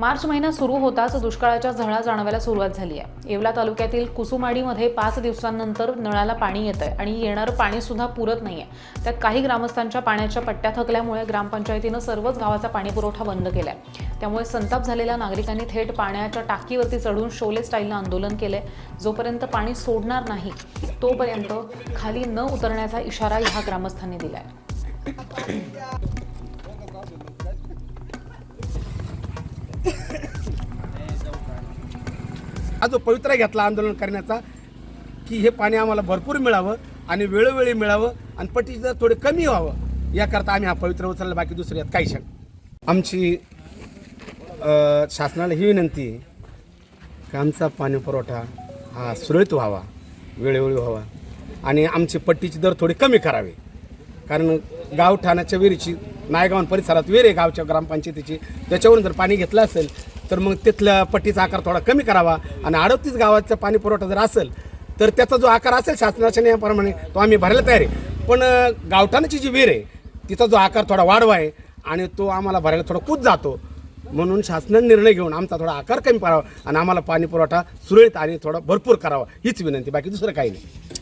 मार्च महिना सुरू होताच दुष्काळाच्या झळा जाणवायला सुरुवात झाली आहे. येवला तालुक्यातील कुसुमाडीमध्ये पाच दिवसांनंतर नळाला पाणी येत आहे आणि येणारं पाणीसुद्धा पुरत नाही आहे त्यात काही ग्रामस्थांच्या पाण्याच्या पट्ट्या थकल्यामुळे ग्रामपंचायतीनं सर्वच गावाचा पाणीपुरवठा बंद केला आहे त्यामुळे संताप झालेल्या नागरिकांनी थेट पाण्याच्या टाकीवरती चढून शोले स्टाईलनं आंदोलन केलंय. जोपर्यंत पाणी सोडणार नाही तोपर्यंत खाली न उतरण्याचा इशारा ह्या ग्रामस्थांनी दिलाय. हा जो पवित्रा घेतला आंदोलन करण्याचा की हे पाणी आम्हाला भरपूर मिळावं आणि वेळोवेळी मिळावं आणि पट्टी जर थोडे कमी व्हावं याकरता आम्ही हा पवित्र उचलला बाकी दुसरी यात काही शक आमची शासनाला ही विनंती की आमचा पाणी पुरवठा हा सुरळीत व्हावा वेळोवेळी व्हावा आणि आमची पट्टीची दर थोडी कमी करावी. कारण गावठाणाच्या विहिरीची नायगावन परिसरात वेर आहे गावच्या ग्रामपंचायतीची. त्याच्यावरून जर पाणी घेतलं असेल तर मग तिथल्या पट्टीचा आकार थोडा कमी करावा आणि अडतीस गावाचा पाणी पुरवठा जर असेल तर त्याचा जो आकार असेल शासनाच्या नियमाप्रमाणे तो आम्ही भरायला तयार आहे. पण गावठाणाची जी विहीर आहे तिचा जो आकार थोडा वाढवा आहे आणि तो आम्हाला भरायला थोडा कूद जातो. म्हणून शासनाने निर्णय घेऊन आमचा थोडा आकार कमी करावा आणि आम्हाला पाणी पुरवठा सुरळीत आणि थोडा भरपूर करावा हीच विनंती. बाकी दुसरं काही नाही.